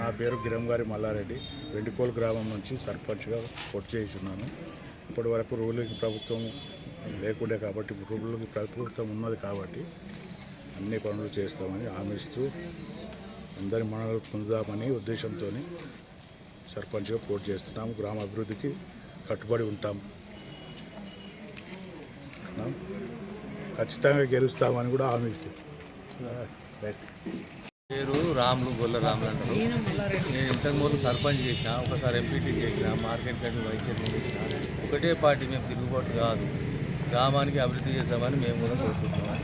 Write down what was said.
నా పేరు గిరంగారి మల్లారెడ్డి. వెండికోల్ గ్రామం నుంచి సర్పంచ్గా పోటీ చేస్తున్నాను. ఇప్పటి వరకు రూలింగ్ ప్రభుత్వం లేకుండే కాబట్టి రూలింగ్ ప్రభుత్వం ఉన్నది కాబట్టి అన్ని పనులు చేస్తామని హామీస్తూ అందరి మనలు పొందుదామని ఉద్దేశంతో సర్పంచ్గా పోటీ చేస్తున్నాము. గ్రామ అభివృద్ధికి కట్టుబడి ఉంటాము. ఖచ్చితంగా గెలుస్తామని కూడా హామీ ఇస్తుంది పేరు రాములు గొల్ల రాములు అంటారు. నేను ఇంతకు ముందు సర్పంచ్ చేసిన ఒకసారి ఎంపీటీ చేసిన మార్కెట్ కమిటీ వైస్ చైర్మన్ చేసిన. ఒకటే పార్టీ మేము తిరుగుబాటు కాదు. గ్రామానికి అభివృద్ధి చేద్దామని మేము కూడా కోరుకుంటున్నాం.